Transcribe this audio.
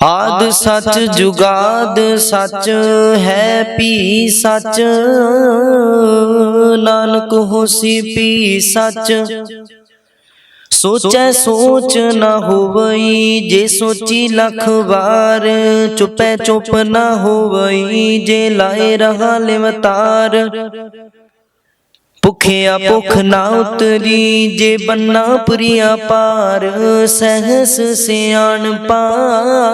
ਆਦ ਸੱਚ ਜੁਗਾਦ ਸੱਚ ਹੈ ਪੀ ਸੱਚ। ਨਾਨਕ ਹੋਸੀ ਪੀ ਸੱਚ। ਸੋਚੈ। ਸੋਚ ਨ ਹੋਵਈ ਜੇ ਸੋਚੀ ਲੱਖ ਵਾਰ ਚੁਪੈ ਚੁਪ ਨ ਹੋਵਈ ਜੇ ਲਾਏ ਰਹਾ ਲਿਵਤਾਰ ਭੁਖਿਆ ਭੁਖ ਨਾ ਉਤਰੀ ਜੇ ਬੰਨਾ ਪ੍ਰਿਆ ਪਾਰ ਸਹਸ ਸਿਆਣ ਪਾ